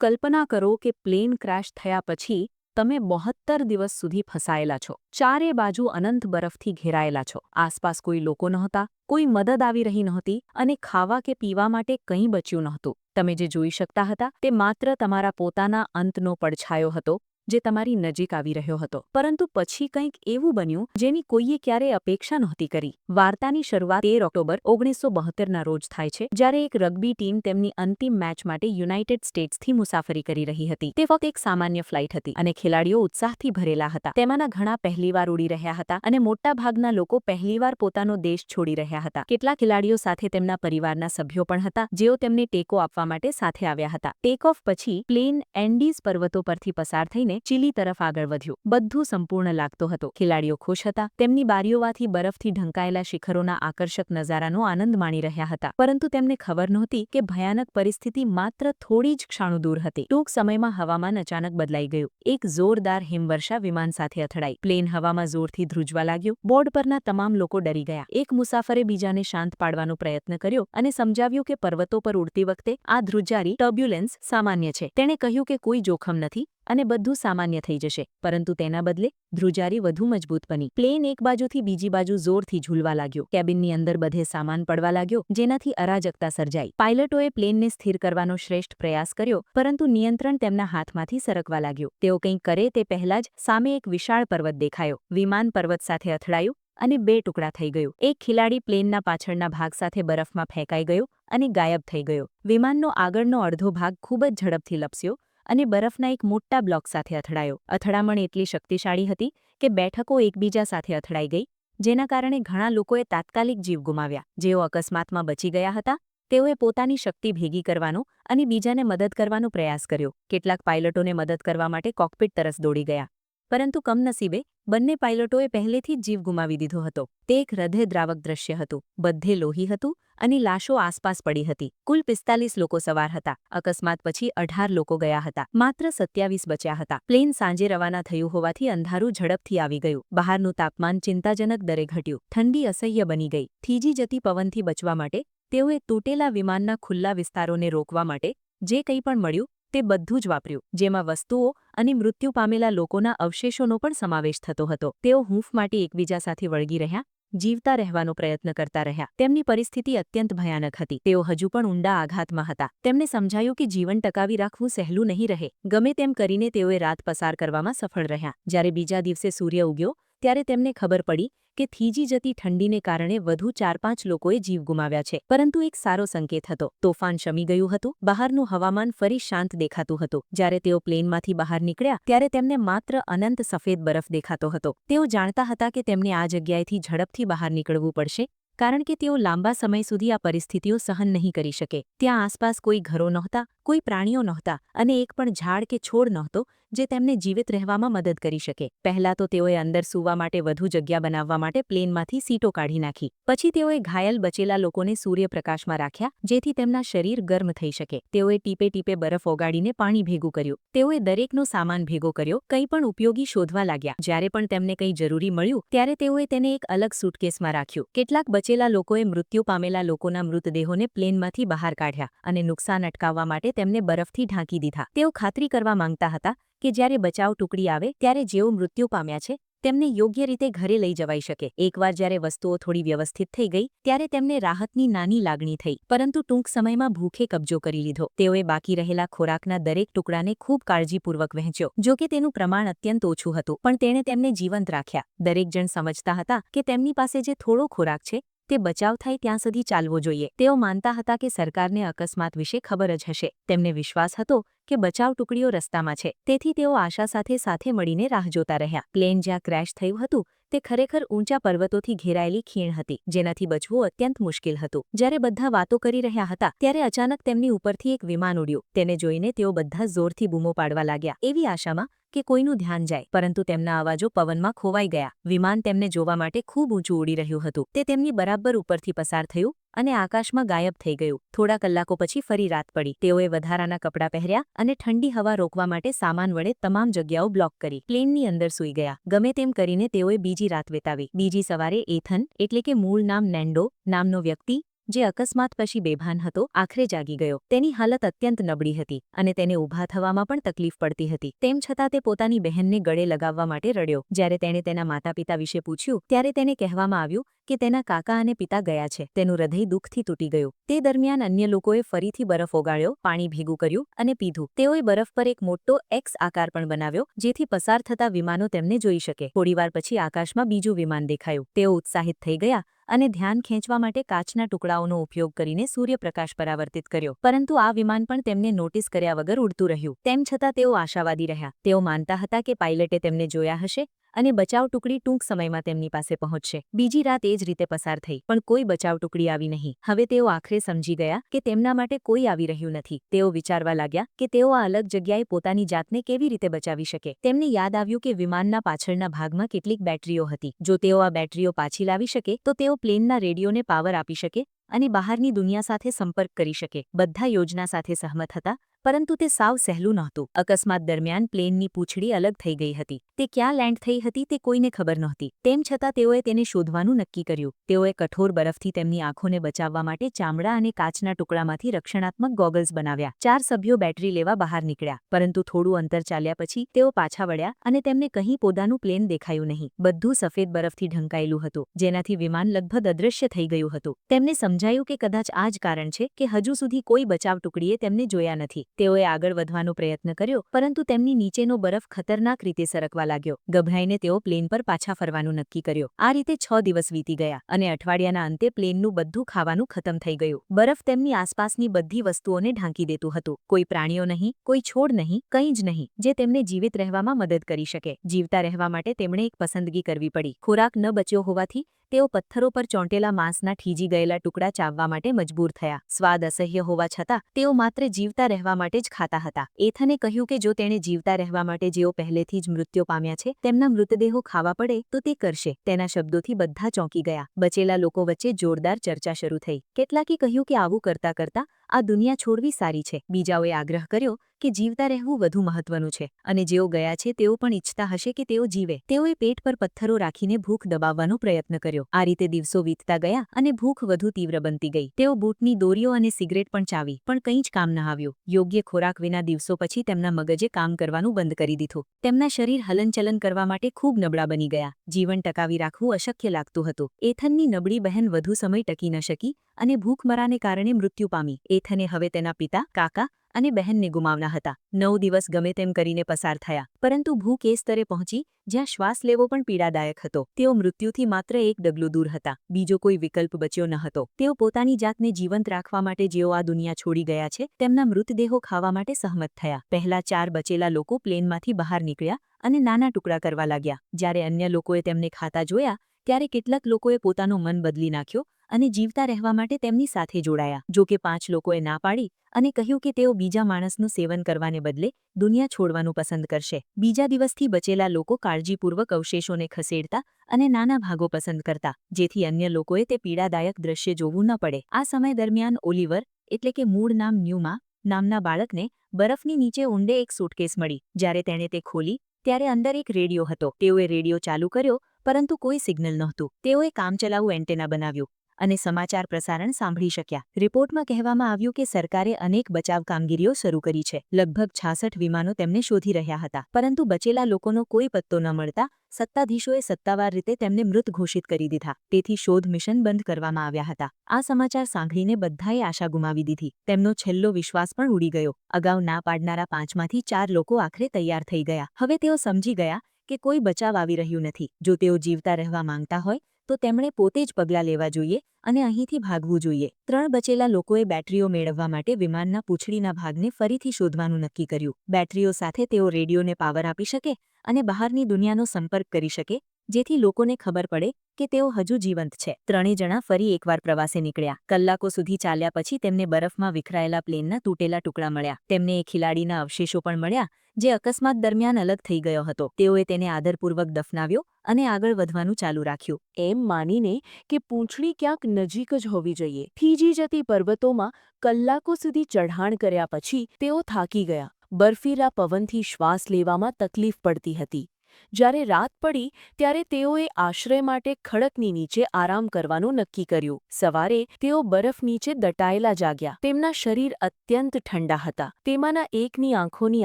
કલ્પના કરો કે plane crash થયા પછી તમે બોહત્તર દિવસ સુધી ફસાયેલા છો. ચારે બાજુ અનંત બરફથી ઘેરાયેલા છો. આસપાસ કોઈ લોકો નહોતા, કોઈ મદદ આવી રહી નહોતી અને ખાવા કે પીવા માટે કંઈ બચ્યું નહોતું. તમે જે જોઈ શકતા હતા તે માત્ર તમારા પોતાના અંતનો પડછાયો હતો જે તમારી નજીક આવી રહ્યો હતો. પરંતુ પછી કંઈક એવું બન્યું જેની કોઈએ ક્યારેય અપેક્ષા નહોતી કરી. વાર્તાની શરૂઆત તેર ઓક્ટોબર ઓગણીસો બહોત્તેરના રોજ થાય છે, જ્યારે એક રગ્બી ટીમ તેમની અંતિમ મેચ માટે યુનાઇટેડ સ્ટેટ્સથી મુસાફરી કરી રહી હતી. તે ફક્ત એક સામાન્ય ફ્લાઇટ હતી અને ખેલાડીઓ ઉત્સાહથી ભરેલા હતા. તેમાંના ઘણા પહેલીવાર ઉડી રહ્યા હતા અને મોટાભાગના લોકો પહેલીવાર પોતાનો દેશ છોડી રહ્યા હતા. કેટલા ખેલાડીઓ સાથે તેમના પરિવારના સભ્યો પણ હતા, જેઓ તેમને ટેકો આપવા માટે સાથે આવ્યા હતા. ટેક ઓફ પછી પ્લેન એન્ડીઝ પર્વતો પરથી પસાર થઈને ચીલી તરફ આગળ વધ્યું. બધું સંપૂર્ણ લાગતો હતો. ખેલાડીઓ ખુશ હતા. તેમની બારીઓમાંથી બરફથી ઢંકાયેલા શિખરોના આકર્ષક નજારાનો આનંદ માણી રહ્યા હતા. પરંતુ તેમને ખબર નહોતી કે ભયાનક પરિસ્થિતિ માત્ર થોડી જ ક્ષાણુ દૂર હતી. ટૂંક સમયમાં હવામાન અચાનક બદલાઈ ગયું. એક જોરદાર હિમવર્ષા વિમાન સાથે અથડાઈ. પ્લેન હવામાં જોરથી ધ્રુજવા લાગ્યું. બોર્ડ પરના તમામ લોકો ડરી ગયા. એક મુસાફરે બીજાને શાંત પાડવાનો પ્રયત્ન કર્યો અને સમજાવ્યું કે પર્વતો પર ઉડતી વખતે આ ધ્રુજારી ટર્બ્યુલન્સ સામાન્ય છે. તેણે કહ્યું કે કોઈ જોખમ નથી. અને બધું સામાન્ય થઈ જશે. પરંતુ તેના બદલે, ધ્રુજારી વધુ મજબૂત બની. પ્લેન એક બાજુથી બીજી બાજુ જોરથી ઝૂલવા લાગ્યો. કેબિનની અંદર બધે સામાન પડવા લાગ્યો, જેનાથી અરાજકતા સર્જાઈ. પાયલટોએ પ્લેનને સ્થિર કરવાનો શ્રેષ્ઠ પ્રયાસ કર્યો, પરંતુ નિયંત્રણ તેમના હાથમાંથી સરકવા લાગ્યું. તેઓ કંઈક કરે તે પહેલા જ સામે એક વિશાળ પર્વત દેખાયો. વિમાન પર્વત સાથે અથડાયું અને બે ટુકડા થઈ ગયું. એક ખિલાડી પ્લેનના પાછળના ભાગ સાથે બરફમાં ફેંકાઈ ગયો અને ગાયબ થઈ ગયો. વિમાનનો આગળનો અડધો ભાગ ખૂબ જ ઝડપથી લપસ્યો અને બરફના એક મોટા બ્લોક સાથે અથડાયો. અથડામણ એટલી શક્તિશાળી હતી કે બેઠકો એકબીજા સાથે અથડાઈ ગઈ, જેના કારણે ઘણા લોકોએ તાત્કાલિક જીવ ગુમાવ્યા. જેઓ અકસ્માતમાં બચી ગયા હતા, તેઓએ પોતાની શક્તિ ભેગી કરવાનો અને બીજાને મદદ કરવાનો પ્રયાસ કર્યો. કેટલાક પાયલટોને મદદ કરવા માટે કોકપિટ તરસ દોડી ગયા. પરંતુ કમનસીબે બંને પાયલટોએ પહેલેથી જ જીવ ગુમાવી દીધો હતો. તે એક હૃદયદ્રાવક દ્રશ્ય હતું. બધે લોહી હતું અને લાશો આસપાસ પડી હતી. કુલ પિસ્તાલીસ લોકો સવાર હતા. અકસ્માત પછી અઢાર લોકો ગયા હતા. માત્ર સત્યાવીસ બચ્યા હતા. પ્લેન સાંજે રવાના થયું હોવાથી અંધારું ઝડપથી આવી ગયું. બહારનું તાપમાન ચિંતાજનક દરે ઘટ્યું. ઠંડી અસહ્ય બની ગઈ. થીજી જતી પવનથી બચવા માટે તેઓએ તૂટેલા વિમાનના ખુલ્લા વિસ્તારોને રોકવા માટે જે કંઈ પણ મળ્યું તે બધું જ વાપર્યું, જેમાં વસ્તુઓ અને મૃત્યુ પામેલા લોકોના અવશેષોનો પણ સમાવેશ થતો હતો. તેઓ હૂંફ માટે એકબીજા સાથે વળગી રહ્યા, જીવતા રહેવાનો પ્રયત્ન કરતા રહ્યા. તેમની પરિસ્થિતિ અત્યંત ભયાનક હતી. તેઓ હજુ પણ ઊંડા આઘાતમાં હતા. તેમને સમજાયું કે જીવન ટકાવી રાખવું સહેલું નહીં રહે. ગમે તેમ કરીને તેઓએ રાત પસાર કરવામાં સફળ રહ્યા. જ્યારે બીજા દિવસે સૂર્ય ઉગ્યો ત્યારે તેમને ખબર પડી કે થીજી જતી ઠંડીને કારણે વધુ ચાર પાંચ લોકોએ જીવ ગુમાવ્યા છે. પરંતુ એક સારો સંકેત હતો. તોફાન શમી ગયું હતું. બહારનું હવામાન ફરી શાંત દેખાતું હતું. જ્યારે તેઓ પ્લેનમાંથી બહાર નીકળ્યા, ત્યારે તેમને માત્ર અનંત સફેદ બરફ દેખાતો હતો. તેઓ જાણતા હતા કે તેમને આ જગ્યાએથી ઝડપથી બહાર નીકળવું પડશે, કારણ કે તેઓ લાંબા સમય સુધી આ પરિસ્થિતિઓ સહન નહીં કરી શકે. ત્યાં આસપાસ કોઈ ઘરો નહોતા, કોઈ પ્રાણીઓ નહોતા અને એક પણ ઝાડ કે છોડ નહોતો જે તેમને જીવિત રહેવામાં મદદ કરી શકે. પહેલા તો તેઓએ અંદર સૂવા માટે વધુ જગ્યા બનાવવા માટે પ્લેનમાંથી સીટો કાઢી નાખી. પછી તેઓએ ઘાયલ બચેલા લોકોને સૂર્યપ્રકાશમાં રાખ્યા, જેથી તેમના શરીર ગરમ થઈ શકે. તેઓએ ટીપે ટીપે બરફ ઓગાડીને પાણી ભેગું કર્યું. તેઓએ દરેકનો સામાન ભેગો કર્યો, કંઈ પણ ઉપયોગી શોધવા લાગ્યા. જ્યારે પણ તેમને કંઈ જરૂરી મળ્યું, ત્યારે તેઓએ તેને એક અલગ સુટકેસમાં રાખ્યું. કેટલાક બચેલા લોકોએ મૃત્યુ પામેલા લોકોના મૃતદેહોને પ્લેનમાંથી બહાર કાઢ્યા અને નુકસાન અટકાવવા માટે તેમને બરફથી ઢાંકી દીધા. તેઓ ખાતરી કરવા માંગતા હતા કે જ્યારે બચાવ ટુકડી આવે ત્યારે જેઓ મૃત્યુ પામ્યા છે, તેમને યોગ્ય રીતે ઘરે લઈ જવાઈ શકે. એકવાર જ્યારે વસ્તુઓ થોડી વ્યવસ્થિત થઈ ગઈ, ત્યારે તેમને રાહતની નાની લાગણી થઈ, પરંતુ ટૂંક સમયમાં ભૂખે કબજો કરી લીધો. તેઓએ બાકી રહેલા ખોરાકના દરેક ટુકડાને ખૂબ કાળજીપૂર્વક વહેંચ્યો, જો કે તેનું પ્રમાણ અત્યંત ઓછું હતું, પણ તેણે તેમને જીવંત રાખ્યા. દરેક જણ સમજતા હતા કે તેમની પાસે જે થોડો ખોરાક છે તે બચાવ થાય ત્યાં સુધી ચાલવો જોઈએ. તેઓ માનતા હતા કે સરકારને અકસ્માત વિશે ખબર જ હશે. તેમને વિશ્વાસ હતો કે બચાવ ટુકડીઓ રસ્તામાં છે. તેથી તેઓ આશા સાથે સાથે મળીને રાહ જોતા રહ્યા. પ્લેન જ્યાં ક્રેશ થયું હતું તે ખરેખર ઊંચા પર્વતોથી ઘેરાયેલી ખીણ હતી, જેનાથી બચવું અત્યંત મુશ્કેલ હતું. જ્યારે બધા વાતો કરી રહ્યા હતા, ત્યારે અચાનક તેમની ઉપરથી એક વિમાન ઉડ્યું. તેને જોઈને તેઓ બધા જોરથી બૂમો પાડવા લાગ્યા. એવી આશામાં કે કોઈનું ધ્યાન જાય, પરંતુ તેમના અવાજો પવનમાં ખોવાઈ ગયા. વિમાન તેમને જોવા માટે ખૂબ ઊંચું ઉડી રહ્યું હતું. તે તેમની બરાબર ઉપરથી પસાર થયું અને આકાશમાં ગાયબ થઈ ગયું. થોડા કલાકો પછી ફરી રાત પડી. તેઓએ વધારાના કપડાં પહેર્યા અને ઠંડી હવા રોકવા માટે સામાન વડે તમામ જગ્યાઓ બ્લોક કરી. પ્લેનની અંદર સૂઈ ગયા. ગમે તેમ કરીને તેઓએ બીજી રાત વિતાવી. બીજી સવારે એથન, એટલે કે મૂળ નામ નેન્ડો, નામનો વ્યક્તિ જે અકસ્માત પછી બેભાન હતો, આખરે જાગી ગયો. તેની હાલત અત્યંત નબળી હતી અને તેને ઊભા થવામાં પણ તકલીફ પડતી હતી. તેમ છતાં તે પોતાની બહેનને ગળે લગાવવા માટે રડ્યો. જ્યારે તેણે તેના માતા પિતા વિશે પૂછ્યું, ત્યારે તેને કહેવામાં આવ્યું કે તેના કાકા અને પિતા ગયા છે. તેનું હૃદય દુઃખથી તૂટી ગયું. તે દરમિયાન અન્ય લોકોએ ફરીથી બરફ ઓગાળ્યો, પાણી ભેગું કર્યું અને પીધું. તેઓએ બરફ પર એક મોટો એક્સ આકાર પણ બનાવ્યો, જેથી પસાર થતા વિમાનો તેમને જોઈ શકે. થોડીવાર પછી આકાશમાં બીજું વિમાન દેખાયું. તેઓ ઉત્સાહિત થઈ ગયા અને ધ્યાન ખેંચવા માટે કાચના ટુકડાઓનો ઉપયોગ કરીને સૂર્યપ્રકાશ પરાવર્તિત કર્યો. પરંતુ આ વિમાન પણ તેમને નોટિસ કર્યા વગર ઉડતું રહ્યું. તેમ છતાં તેઓ આશાવાદી રહ્યા. તેઓ માનતા હતા કે પાઇલટે તેમને જોયા હશે. અને બચાવ ટુકડી ટૂંક સમયમાં તેમની પાસે પહોંચશે. બીજી રાત એ જ રીતે પસાર થઈ, પણ કોઈ બચાવ ટુકડી આવી નહીં. હવે તેઓ આખરે સમજી ગયા કે તેમના માટે કોઈ આવી રહ્યું નથી. તેઓ વિચારવા લાગ્યા કે તેઓ આ અલગ જગ્યાએ પોતાની જાતને કેવી રીતે બચાવી શકે. તેમને યાદ આવ્યું કે વિમાનના પાછળના ભાગમાં કેટલીક બેટરીઓ હતી. જો તેઓ આ બેટરીઓ પાછી લાવી શકે, તો તેઓ પ્લેનના રેડિયોને પાવર આપી શકે અને બહારની દુનિયા સાથે સંપર્ક કરી શકે. બધા યોજના સાથે સહમત હતા પરંતુ તે સાવ સહેલું નહોતું. અકસ્માત દરમિયાન પ્લેનની પૂંછડી અલગ થઈ ગઈ હતી. તે ક્યાં લેન્ડ થઈ હતી તે કોઈને ખબર નહોતી. તેમ છતાં તેઓએ તેને શોધવાનું નક્કી કર્યું. તેઓએ કઠોર બરફથી તેમની આંખોને બચાવવા માટે ચામડા અને કાચના ટુકડામાંથી રક્ષણાત્મક ગોગલ્સ બનાવ્યા. ચાર સભ્યો બેટરી લેવા બહાર નીકળ્યા. પરંતુ થોડું અંતર ચાલ્યા પછી તેઓ પાછા વળ્યા અને તેમને કહી પોતાનું પ્લેન દેખાયું નહીં. બધું સફેદ બરફથી ઢંકાયેલું હતું, જેનાથી વિમાન લગભગ અદૃશ્ય થઈ ગયું હતું. તેમને સમજાયું કે કદાચ આ જ કારણ છે કે હજુ સુધી કોઈ બચાવ ટુકડીએ તેમને જોયા નથી. તેઓએ આગળ વધવાનો પ્રયત્ન કર્યો, પરંતુ તેમની નીચેનો બરફ ખતરનાક રીતે સરકવા લાગ્યો. ગભરાઈને તેઓ પ્લેન પર પાછા ફરવાનું નક્કી કર્યો. આ રીતે છ દિવસ વીતી ગયા અને અઠવાડિયાના અંતે પ્લેનનું બધું ખાવાનું ખતમ થઈ ગયું. બરફ તેમની આસપાસની બધી વસ્તુઓને ઢાંકી દેતું હતું. કોઈ પ્રાણીઓ નહીં, કોઈ છોડ નહીં, કંઈ જ નહીં, જે તેમને જીવિત રહેવામાં મદદ કરી શકે. જીવતા રહેવા માટે તેમણે એક પસંદગી કરવી પડી. ખોરાક ન બચ્યો હોવાથી તેઓ પથ્થરો પર ચોંટેલા માંસના ઠીજી ગયેલા ટુકડા ચાવવા માટે મજબૂર થયા. સ્વાદ અસહ્ય હોવા છતાં, તેઓ માત્ર જીવતા રહેવા માટે જ ખાતા હતા. એથને કહ્યું કે જો તેણે જીવતા રહેવા માટે જેઓ પહેલેથી જ મૃત્યુ પામ્યા છે, તેમના મૃતદેહો ખાવા પડે, તો તે કરશે. તેના શબ્દોથી બધા ચોંકી ગયા. બચેલા લોકો વચ્ચે જોરદાર ચર્ચા શરૂ થઈ. કેટલાકે કહ્યું કે આવું કરતા કરતા, આ દુનિયા છોડવી સારી છે. બીજાઓએ આગ્રહ કર્યો કે જીવતા રહેવું વધુ મહત્વનું છે. અને જેઓ ગયા છે, તેઓ પણ ઈચ્છતા હશે કે તેઓ જીવે. તેઓએ પેટ પર પથ્થરો રાખીને ભૂખ દબાવવાનો પ્રયત્ન કર્યો. આ રીતે દિવસો વીતતા ગયા અને ભૂખ વધુ તીવ્ર બનતી ગઈ. તેઓ બૂટની દોરીઓ અને સિગરેટ પણ ચાવી, પણ કંઈ જ કામ ન આવ્યું. યોગ્ય ખોરાક વિના દિવસો પછી તેમના મગજે કામ કરવાનું બંધ કરી દીધું. તેમના શરીર હલનચલન કરવા માટે ખૂબ નબળા બની ગયા. જીવન ટકાવી રાખવું અશક્ય લાગતું હતું. એથનની નબળી બહેન વધુ સમય ટકી ન શકી અને ભૂખમરાને કારણે મૃત્યુ પામી. એથને હવે તેના પિતા, કાકા અને બહેનને ગુમાવના હતા. નવ દિવસ ગમે તેમ કરીને પસાર થયા, પરંતુ ભૂખ એ સ્તરે પહોંચી, જ્યાં શ્વાસ લેવો પણ પીડાદાયક હતો. તેઓ મૃત્યુથી માત્ર એક ડગલું દૂર હતા, બીજો કોઈ વિકલ્પ બચ્યો ન હતો. તેઓ પોતાની જાતને જીવંત રાખવા માટે જેઓ આ દુનિયા છોડી ગયા છે, તેમના મૃતદેહો ખાવા માટે સહમત થયા. પહેલા ચાર બચેલા લોકો પ્લેનમાંથી બહાર નીકળ્યા અને નાના ટુકડા કરવા લાગ્યા. જ્યારે અન્ય લોકોએ તેમને ખાતા જોયા, ત્યારે કેટલાક લોકોએ પોતાનું મન બદલી નાખ્યો અને જીવતા રહેવા માટે તેમની સાથે જોડાયા. જો કે પાંચ લોકોએ ના પાડી અને કહ્યું કે તેઓ બીજા માણસનું સેવન કરવાને બદલે દુનિયા છોડવાનું પસંદ કરશે. બીજા દિવસથી બચેલા લોકો કાળજીપૂર્વક અવશેષોને ખસેડતા અને નાના ભાગો પસંદ કરતા, જેથી અન્ય લોકોએ તે પીડાદાયક દ્રશ્ય જોવું ન પડે. આ સમય દરમિયાન ઓલિવર, એટલે કે મૂળ નામ ન્યુમા, નામના બાળકને બરફની નીચે ઊંડે એક સૂટકેસ મળી. જ્યારે તેણે તે ખોલી, ત્યારે અંદર એક રેડિયો હતો. તેઓએ રેડિયો ચાલુ કર્યો, પરંતુ કોઈ સિગ્નલ નહોતું. તેઓએ કામચલાઉ એન્ટેના બનાવ્યું. અને સમાચાર પ્રસારણ સાંભળી શક્યા. રિપોર્ટમાં કહેવામાં આવ્યું કે સરકારે અનેક બચાવ કામગીરીઓ શરૂ કરી છે. લગભગ છાસઠ વિમાનો તેમને શોધી રહ્યા હતા. પરંતુ બચેલા લોકોનો કોઈ પત્તો ન મળતા સત્તાધીશોએ સત્તાવાર રીતે તેમને મૃત ઘોષિત કરી દીધા. તેથી શોધ મિશન બંધ કરવામાં આવ્યા હતા. આ સમાચાર સાંભળીને બધાએ આશા ગુમાવી દીધી. તેમનો છેલ્લો વિશ્વાસ પણ ઉડી ગયો. અગાઉ ના પાડનારા પાંચમાંથી ચાર લોકો આખરે તૈયાર થઈ ગયા. હવે તેઓ સમજી ગયા કે કોઈ બચાવ આવી રહ્યું નથી. જો તેઓ જીવતા રહેવા માંગતા હોય તો તેમણે પોતે જ પગલાં લેવા જોઈએ અને અહીંથી ભાગવું જોઈએ. ત્રણ બચેલા લોકોએ બેટરીઓ મેળવવા માટે વિમાનના પૂંછડીના ભાગને ફરીથી શોધવાનું નક્કી કર્યું. બેટરીઓ સાથે તેઓ રેડિયોને પાવર આપી શકે અને બહારની દુનિયાનો સંપર્ક કરી શકે જેથી લોકોને ખબર પડે કે તેઓ હજુ જીવંત છે. ત્રણેય જણા ફરી એકવાર પ્રવાસે નીકળ્યા. કલાકો સુધી ચાલ્યા પછી તેમને બરફમાં વિખરાયેલા પ્લેનના તૂટેલા ટુકડા મળ્યા. તેમને એ ખેલાડીના અવશેષો પણ મળ્યા, જે અકસ્માત દરમિયાન અલગ થઈ ગયો હતો. તેઓએ તેને આદરપૂર્વક દફનાવ્યો અને આગળ વધવાનું ચાલુ રાખ્યું. એમ માનીને કે પૂંછડી ક્યાંક નજીક જ હોવી જોઈએ. થીજી જતી પર્વતોમાં કલાકો સુધી ચઢાણ કર્યા પછી તેઓ થાકી ગયા. બર્ફીલા પવનથી શ્વાસ લેવામાં તકલીફ પડતી હતી. જ્યારે રાત પડી, ત્યારે તેઓએ આશ્રય માટે ખડકની નીચે આરામ કરવાનું નક્કી કર્યું. સવારે તેઓ બરફ નીચે દટાયેલા જાગ્યા. તેમના શરીર અત્યંત ઠંડા હતા. તેમાંના એકની આંખોની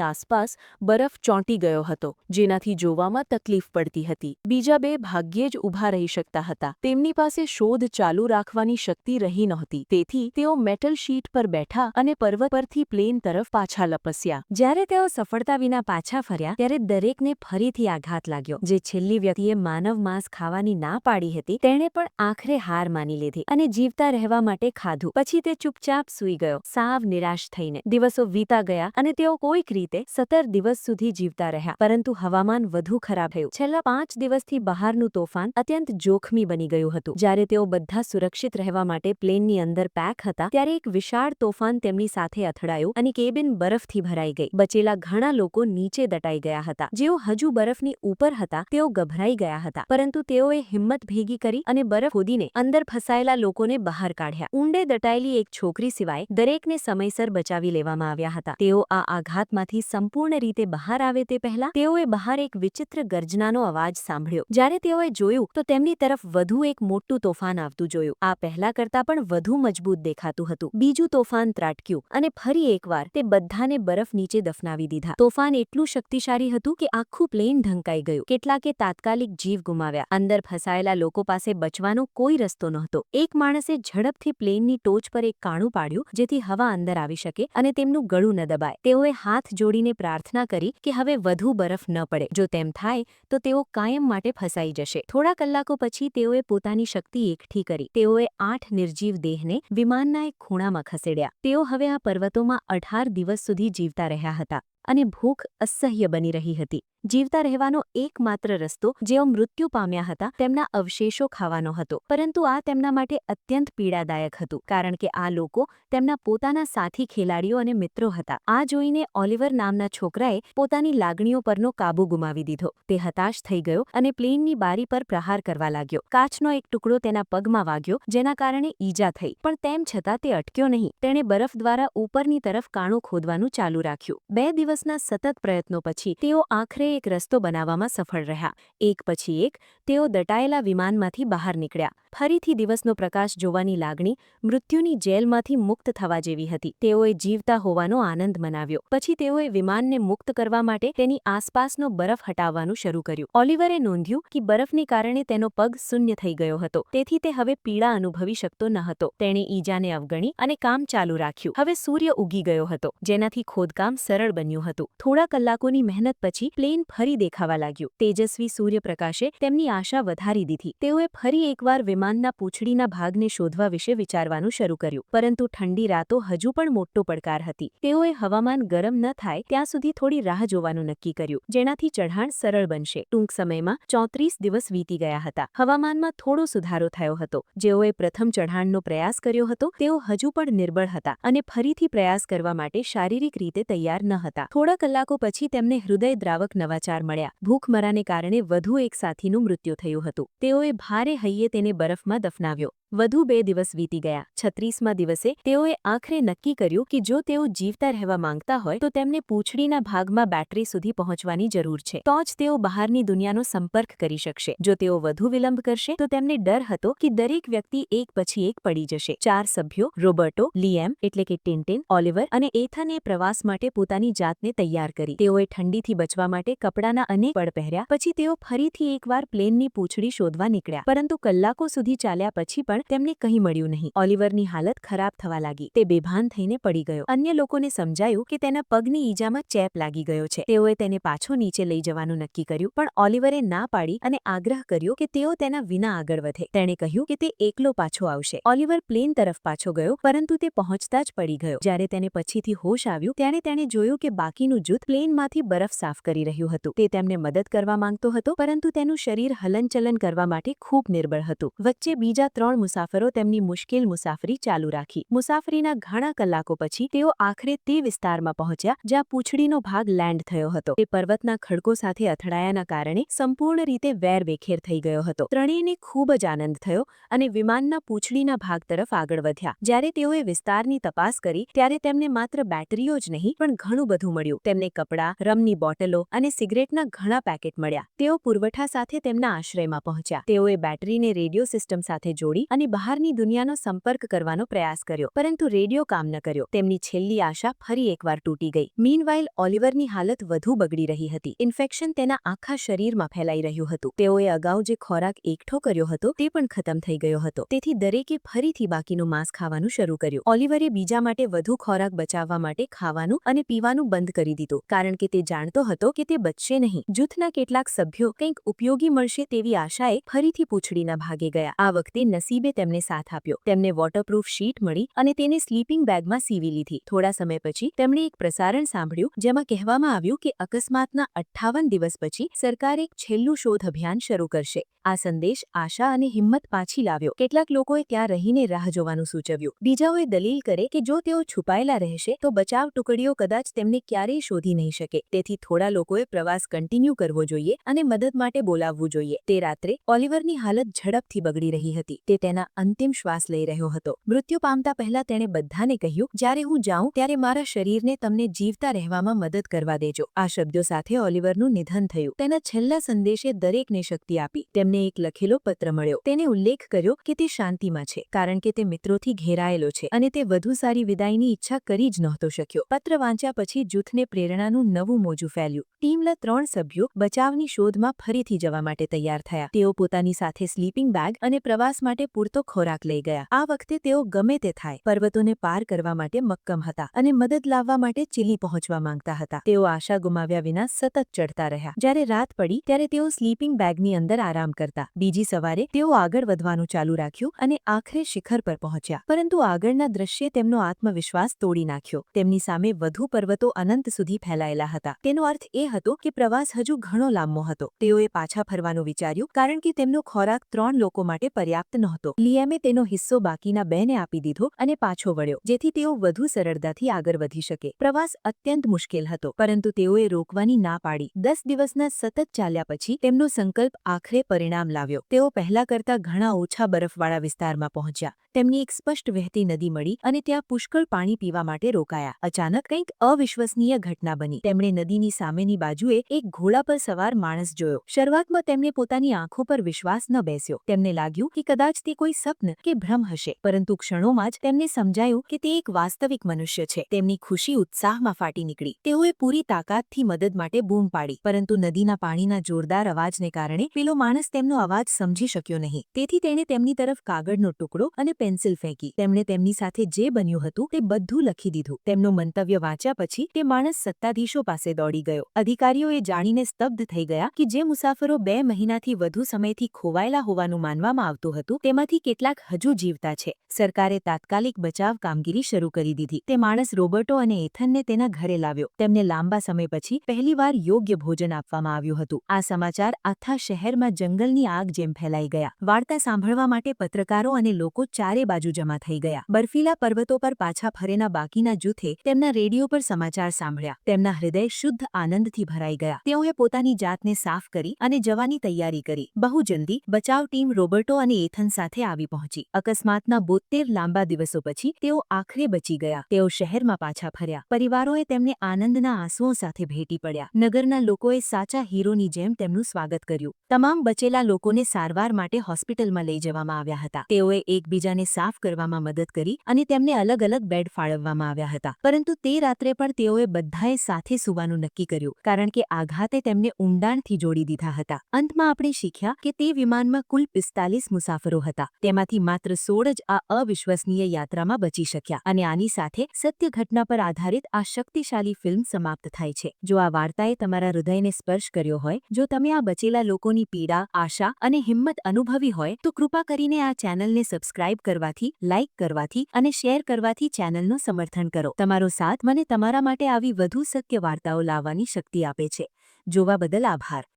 આસપાસ બરફ ચોંટી ગયો હતો, જેનાથી જોવામાં તકલીફ પડતી હતી. બીજા બે ભાગ્યે જ ઊભા રહી શકતા હતા. તેમની પાસે શોધ ચાલુ રાખવાની શક્તિ રહી નહોતી. તેથી તેઓ મેટલ શીટ પર બેઠા અને પર્વત પરથી પ્લેન તરફ પાછા લપસ્યા. જ્યારે તેઓ સફળતા વિના પાછા ફર્યા, ત્યારે દરેકને ફરીથી આઘાત લાગ્યો. જે છેલ્લી વ્યક્તિએ માનવ માંસ ખાવાની ના પાડી હતી, તેણે પણ આખરે હાર માની લીધી અને જીવતા રહેવા માટે ખાધું. પછી તે ચૂપચાપ સૂઈ ગયો. સાવ નિરાશ થઈને દિવસો વીતા ગયા અને તેઓ કોઈક રીતે સત્તર દિવસ સુધી જીવતા રહ્યા. પરંતુ હવામાન વધુ ખરાબ થયું. છેલ્લા પાંચ દિવસથી બહારનું તોફાન અત્યંત જોખમી બની ગયું હતું. જ્યારે તેઓ બધા સુરક્ષિત રહેવા માટે પ્લેનની અંદર પેક હતા, ત્યારે એક વિશાળ તોફાન તેમની સાથે અથડાયું અને કેબિન બરફથી ભરાઈ ગઈ. બચેલા ઘણા લોકો નીચે દટાઈ ગયા હતા. જેઓ હજુ બરફની ઉપર હતા, તેઓ ગભરાઈ ગયા હતા. પરંતુ તેઓએ હિંમત ભેગી કરી અને બરફ ખોદીને અંદર ફસાયેલા લોકોને બહાર કાઢ્યા. ઊંડે દટાયેલી એક છોકરી સિવાય દરેકને સમયસર બચાવી લેવામાં આવ્યા હતા. તેઓ આ આઘાતમાંથી સંપૂર્ણ રીતે બહાર આવે તે પહેલા તેઓએ બહાર એક વિચિત્ર ગર્જનાનો અવાજ સાંભળ્યો. જ્યારે તેઓએ જોયું, તો તેમની તરફ વધુ એક મોટું તોફાન આવતું જોયું. આ પહેલા કરતા પણ વધુ મજબૂત દેખાતું હતું. બીજું તોફાન ત્રાટક્યું અને ફરી એકવાર તે બધાને બરફ નીચે દફનાવી દીધા. તોફાન એટલું શક્તિશાળી હતું કે આખું પ્લેન ઢંકાઈ ગયું. કેટલાકે તાત્કાલિક જીવ ગુમાવ્યા. અંદર ફસાયેલા લોકો પાસે બચવાનો કોઈ રસ્તો નહોતો. એક માણસે ઝડપથી પ્લેનની ટોચ પર એક કાણું પાડ્યું, જેથી હવા અંદર આવી શકે અને તેમનું ગળું ન દબાય. તેઓએ હાથ જોડીને પ્રાર્થના કરી કે હવે વધુ બરફ ન પડે. જો તેમ થાય, તો તેઓ કાયમ માટે ફસાઈ જશે. થોડા કલાકો પછી તેઓએ પોતાની શક્તિ એકઠી કરી. તેઓએ આઠ નિર્જીવ દેહને વિમાનના એક ખૂણામાં ખસેડ્યા. તેઓ હવે આ પર્વતોમાં અઢાર દિવસ સુધી જીવતા રહ્યા હતા. અને ભૂખ અસહ્ય બની રહી હતી. જીવતા રહેવાનો એકમાત્ર રસ્તો જેઓ મૃત્યુ પામ્યા હતા તેમના અવશેષો ખાવાનો હતો. પરંતુ આ તેમના માટે અત્યંત પીડાદાયક હતું, કારણ કે આ લોકો તેમના પોતાના સાથી ખેલાડીઓ અને મિત્રો હતા. આ જોઈને ઓલિવર નામના છોકરાએ પોતાની લાગણીઓ પરનો કાબુ ગુમાવી દીધો. તે હતાશ થઈ ગયો અને પ્લેનની બારી પર પ્રહાર કરવા લાગ્યો. કાચનો એક ટુકડો તેના પગમાં વાગ્યો, જેના કારણે ઈજા થઈ. પણ તેમ છતાં તે અટક્યો નહીં. તેણે બરફ દ્વારા ઉપરની તરફ કાણું ખોદવાનું ચાલુ રાખ્યું. બે દિવસના સતત પ્રયત્નો પછી તેઓ આખરે એક રસ્તો બનાવવામાં સફળ રહ્યા. એક પછી એક, તેઓ દટાયેલા વિમાનમાંથી બહાર નીકળ્યા. ફરીથી દિવસનો પ્રકાશ જોવાની લાગણી મૃત્યુની જેલમાંથી મુક્ત થવા જેવી હતી. તેઓએ જીવતા હોવાનો આનંદ મનાવ્યો. પછી તેઓએ વિમાનને મુક્ત કરવા માટે તેની આસપાસનો બરફ હટાવવાનું શરૂ કર્યું. ઓલિવરે નોંધ્યું કે બરફને કારણે તેનો પગ શૂન્ય થઈ ગયો હતો. તેથી તે હવે પીડા અનુભવી શકતો ન હતો. તેણે ઈજાને અવગણી અને કામ ચાલુ રાખ્યું. હવે સૂર્ય ઉગી ગયો હતો, જેનાથી ખોદકામ સરળ બન્યું હતું. થોડા કલાકોની મહેનત પછી પ્લેન ફરી દેખાવા લાગ્યું. તેજસ્વી સૂર્યપ્રકાશે તેમની આશા વધારી દીધી. તેઓએ ફરી એકવાર વિમાનના પૂંછડીના ભાગને શોધવા વિશે વિચારવાનું શરૂ કર્યું. પરંતુ ઠંડી રાતો હજુ પણ મોટો પડકાર હતી. તેઓએ હવામાન ગરમ ન થાય ત્યાં સુધી થોડી રાહ જોવાનું નક્કી કર્યું, જેનાથી ચઢાણ સરળ બનશે. ટૂંક સમયમાં ચોત્રીસ દિવસ વીતી ગયા હતા. હવામાનમાં થોડો સુધારો થયો હતો. જેઓએ પ્રથમ ચઢાણનો પ્રયાસ કર્યો હતો, તેઓ હજુ પણ નિર્બળ હતા અને ફરીથી પ્રયાસ કરવા માટે શારીરિક રીતે તૈયાર ન હતા. થોડા કલાકો પછી તેમને હૃદયદ્રાવક નવાચાર મળ્યા. ભૂખમરાને કારણે વધુ એક સાથીનું મૃત્યુ થયું હતું. તેઓએ ભારે હૈયે તેને બરફમાં દફનાવ્યો. વધુ બે દિવસ વીતી ગયા. છત્રીસમાં દિવસે તેઓએ આખરે નક્કી કર્યું કે જો તેઓ જીવતા રહેવા માંગતા હોય તો તેમને પૂંછડીના ભાગમાં બેટરી સુધી પહોંચવાની જરૂર છે. તો જ તેઓ બહારની દુનિયાનો સંપર્ક કરી શકશે. જો તેઓ વધુ વિલંબ કરશે તો તેમને ડર હતો કે દરેક વ્યક્તિ એક પછી એક પડી જશે. ચાર સભ્યો, રોબર્ટો લીએમ એટલે કે ટિન્ટિન, ઓલિવર અને એથને પ્રવાસ માટે પોતાની જાતને તૈયાર કરી. તેઓએ ઠંડીથી બચવા માટે કપડાના અનેક પડ પહેર્યા. પછી તેઓ ફરીથી એકવાર પ્લેનની પૂંછડી શોધવા નીકળ્યા. પરંતુ કલાકો સુધી ચાલ્યા પછી પણ તેમને કંઈ મળ્યું નહીં. ઓલિવરની હાલત ખરાબ થવા લાગી. તે બેભાન થઈને પડી ગયો. અન્ય લોકોને સમજાયું કે તેના પગની ઈજામાં ચેપ લાગી ગયો છે. તેઓએ તેને પાછો નીચે લઈ જવાનું નક્કી કર્યું, પણ ઓલિવરે ના પાડી અને આગ્રહ કર્યો કે તેઓ તેના વિના આગળ વધે. તેણે કહ્યું કે તે એકલો પાછો આવશે. ઓલિવર પ્લેન તરફ પાછો ગયો, પરંતુ તે પહોંચતા જ પડી ગયો. જ્યારે તેને પછીથી હોશ આવ્યું ત્યારે તેણે જોયું કે બાકીનું જૂથ પ્લેનમાંથી બરફ સાફ કરી રહ્યું હતું. તે તેમને મદદ કરવા માંગતો હતો, પરંતુ તેનું શરીર હલનચલન કરવા માટે ખૂબ નિર્બળ હતું. વચ્ચે બીજા ત્રણ મુસાફરો તેમની મુશ્કેલ મુસાફરી ચાલુ રાખી. મુસાફરીના ઘણા કલાકો પછી તેઓ આખરે તે વિસ્તારમાં પહોંચ્યા, જ્યાં પૂંછડીનો ભાગ લેન્ડ થયો હતો. તે પર્વતના ખડકો સાથે અથડાયાના કારણે સંપૂર્ણ રીતે વેરવેખેર થઈ ગયો હતો. ત્રણેયને ખૂબ જ આનંદ થયો અને વિમાનના પૂંછડીના ભાગ તરફ આગળ વધ્યા. જ્યારે તેઓએ વિસ્તારની તપાસ કરી, ત્યારે તેમને માત્ર બેટરીઓ જ નહીં, પણ ઘણું બધું મળ્યું. તેમને કપડાં, રમની બોટલો અને સિગરેટના ઘણા પેકેટ મળ્યા. તેઓ પુરવઠા સાથે તેમના આશ્રયમાં પહોંચ્યા. તેઓએ બેટરીને રેડિયો સિસ્ટમ સાથે જોડી અને બહારની દુનિયાનો સંપર્ક કરવાનો પ્રયાસ કર્યો, પરંતુ રેડિયો કામ ન કર્યો. તેમની છેલ્લી આશા ફરી એકવાર તૂટી ગઈ. મીનવાઇલ ઓલિવરની હાલત વધુ બગડી રહી હતી. ઇન્ફેક્શન તેના આખા શરીરમાં ફેલાઈ રહ્યું હતું. તેઓએ અગાઉ જે ખોરાક એકઠો કર્યો હતો, તે પણ ખતમ થઈ ગયો હતો. તેથી દરેકે ફરીથી બાકીનું માંસ ખાવાનું શરૂ કર્યું. ઓલિવરે બીજા માટે વધુ ખોરાક બચાવવા માટે ખાવાનું અને પીવાનું બંધ કરી દીધું, કારણ કે તે જાણતો હતો કે તે બચશે નહીં. જૂથના કેટલાક સભ્યો કંઈક ઉપયોગી મળશે તેવી આશાએ ફરીથી પૂંછડીના ભાગે ગયા. આ વખતે નસીબે તેમને સાથ આપ્યો. તેમને વોટરપ્રૂફ શીટ મળી અને તેને સ્લીપિંગ બેગમાં સીવી લીધી. થોડા સમય પછી તેમણે એક પ્રસારણ સાંભળ્યું, જેમાં કહેવામાં આવ્યું કે અકસ્માતના અઠ્ઠાવન દિવસ પછી સરકાર એક છેલ્લું શોધ અભિયાન શરૂ કરશે. આ સંદેશ આશા અને હિંમત પાછી લાવ્યો. કેટલાક લોકોએ ત્યાં રહીને રાહ જોવાનું સૂચવ્યું. બીજાઓએ દલીલ કરે કે જો તેઓ છુપાયેલા રહેશે, તો બચાવ ટુકડીઓ કદાચ તેમને ક્યારેય શોધી નહીં શકે. તેથી થોડા લોકોએ પ્રવાસ કન્ટિન્યુ કરવો જોઈએ અને મદદ માટે બોલાવવું જોઈએ. તે રાત્રે ઓલિવરની હાલત ઝડપથી બગડી રહી હતી. તે તેના અંતિમ શ્વાસ લઈ રહ્યો હતો. મૃત્યુ પામતા પહેલા તેણે બધાને કહ્યું, જ્યારે હું જાઉં, ત્યારે મારા શરીરને તમને જીવતા રહેવામાં મદદ કરવા દેજો. આ શબ્દો સાથે ઓલિવરનું નિધન થયું. તેના છેલ્લા સંદેશે દરેકને શક્તિ આપી. તેમને એક લખેલો પત્ર મળ્યો. તેને ઉલ્લેખ કર્યો કે તે શાંતિમાં છે, કારણ કે તે મિત્રોથી ઘેરાયેલો છે અને તે વધુ સારી વિદાયની ઈચ્છા કરી જ નહોતો શક્યો. પત્ર વાંચ્યા પછી જૂથને પ્રેરણાનું નવું મોજું ફેલ્યું. ટીમના ત્રણ સભ્યો બચાવની શોધમાં ફરીથી જવા માટે તૈયાર થયા. તેઓ પોતાની સાથે સ્લીપિંગ બેગ અને પ્રવાસ માટે પૂરતો ખોરાક લઈ ગયા. આ વખતે તેઓ ગમે તે થાય, પર્વતોને પાર કરવા માટે મક્કમ હતા અને મદદ લાવવા માટે ચીલી પહોંચવા માંગતા હતા. તેઓ આશા ગુમાવ્યા વિના સતત ચડતા રહ્યા. જ્યારે રાત પડી, ત્યારે તેઓ સ્લીપિંગ બેગની અંદર આરામ કરતા. બીજી સવારે તેઓ આગળ વધવાનું ચાલુ રાખ્યું અને આખરે શિખર પર પહોંચ્યા. પરંતુ આગળના દ્રશ્યે તેમનો આત્મવિશ્વાસ તોડી નાખ્યો. તેમની સામે વધુ પર્વતો અનંત સુધી ફેલાયેલા હતા. તેનો અર્થ એ હતો કે પ્રવાસ હજુ ઘણો લાંબો હતો. તેઓએ પાછા ફરવાનું વિચાર્યું, કારણ કે તેમનો ખોરાક ત્રણ લોકો માટે પર્યાપ્ત નહોતો. લિયામે તેનો હિસ્સો બાકીના બેને આપી દીધો અને પાછો વળ્યો, જેથી તેઓ વધુ સરળતાથી આગળ વધી શકે. પ્રવાસ અત્યંત મુશ્કેલ હતો, પરંતુ તેઓએ રોકવાની ના પાડી. દસ દિવસના સતત ચાલ્યા પછી તેમનો સંકલ્પ આખરે પરિણામ લાવ્યો. તેઓ પહેલા કરતા ઘણા ઓછા બરફવાળા વિસ્તારમાં પહોંચ્યા. તેમની એક સ્પષ્ટ વહેતી નદી મળી અને ત્યાં પુષ્કળ પાણી પીવા માટે રોકાયા. અચાનક કંઈક અવિશ્વસનીય ઘટના બની. તેમણે નદીની સામેની બાજુએ એક ઘોડા પર સવાર માણસ જોયો. શરૂઆતમાં તેમને પોતાની આંખો પર વિશ્વાસ ન બેસ્યો. તેમને લાગ્યું કે કદાચ તે કોઈ સ્વપ્ન કે ભ્રમ હશે. પરંતુ ક્ષણોમાં જ તેમને સમજાયું કે તે એક વાસ્તવિક મનુષ્ય છે. તેમની ખુશી ઉત્સાહમાં ફાટી નીકળી. તેઓએ પૂરી તાકાતથી મદદ માટે બૂમ પાડી. પરંતુ નદીના પાણીના જોરદાર અવાજને કારણે પેલો માણસ તેમનો અવાજ સમજી શક્યો નહીં. તેથી તેણે તેમની તરફ કાગળનો ટુકડો અને પેન્સિલ ફેંકી. તેમણે તેમની સાથે જે બન્યું હતું તે બધું લખી દીધું. તેમનું મંતવ્ય વાંચ્યા પછી તે માણસ સત્તાધીશો પાસે દોડી ગયો. અધિકારીઓ જાણીને સ્તબ્ધ થઈ ગયા કે જે મુસાફરો બે મહિનાથી વધુ સમયથી ખોવાયેલા હોવાનું માનવામાં આવતું હતું તેમાંથી કેટલાક હજુ જીવતા છે. સરકારે તાત્કાલિક બચાવ કામગીરી શરૂ કરી દીધી. તે માણસ રોબર્ટો અને એથનને તેના ઘરે લાવ્યો. તેમને લાંબા સમય પછી પહેલીવાર યોગ્ય ભોજન આપવામાં આવ્યું હતું. આ સમાચાર આખા શહેરમાં જંગલની આગ જેમ ફેલાઈ ગયા. વાર્તા સાંભળવા માટે પત્રકારો અને લોકો ચારે બાજુ જમા થઈ ગયા. બર્ફીલા પર્વતો પર પાછા ફરેના બાકીના જૂથે તેમના રેડિયો પર સમાચાર સાંભળ્યા. તેમના હૃદય શુદ્ધ આનંદથી ભરાઈ ગયા. તેઓએ પોતાની જાતને સાફ કરી અને જવાની તૈયારી કરી. બહુ જલ્દી બચાવ ટીમ રોબર્ટો અને એથન સાથે આવી પહોંચી. અકસ્માતના બોતેર લાંબા દિવસો પછી તેઓ આખરે બચી ગયા. તેઓ શહેરમાં પાછા ફર્યા. પરિવારોએ તેમને આનંદના આંસુઓ સાથે ભેટી પડ્યા. નગરના લોકોએ સાચા હીરોની જેમ તેમનું સ્વાગત કર્યું. તમામ બચેલા લોકોને સારવાર માટે હોસ્પિટલમાં લઈ જવામાં આવ્યા હતા. તેઓએ એકબીજાને સાફ કરવામાં મદદ કરી અને તેમને અલગ અલગ બેડ ફાળવવામાં આવ્યા હતા. પરંતુ તે રાત્રે પણ તેઓએ બધાએ સાથે સૂવાનું નક્કી કર્યું, કારણ કે આઘાતે તેમને ઊંડાણથી જોડી દીધા હતા. અંતમાં આપણે શીખ્યા કે તે વિમાનમાં કુલ પિસ્તાલીસ મુસાફરો હતા. તેમાંથી માત્ર સોળ જ આ અવિશ્વસનીય યાત્રામાં બચી શક્યા અને આની સાથે સત્ય ઘટના પર આધારિત આ શક્તિશાળી ફિલ્મ સમાપ્ત થાય છે. જો આ વાર્તાએ તમારા હૃદયને સ્પર્શ કર્યો હોય, જો તમે આ બચેલા લોકોની પીડા, આશા અને હિંમત અનુભવી હોય, તો કૃપા કરીને આ ચેનલને સબસ્ક્રાઇબ કરવાથી, લાઇક કરવાથી અને શેર કરવાથી ચેનલનું સમર્થન કરો. તમારો સાથ મને તમારા માટે આવી વધુ સત્ય વાર્તાઓ લાવવાની શક્તિ આપે છે. જોવા બદલ આભાર.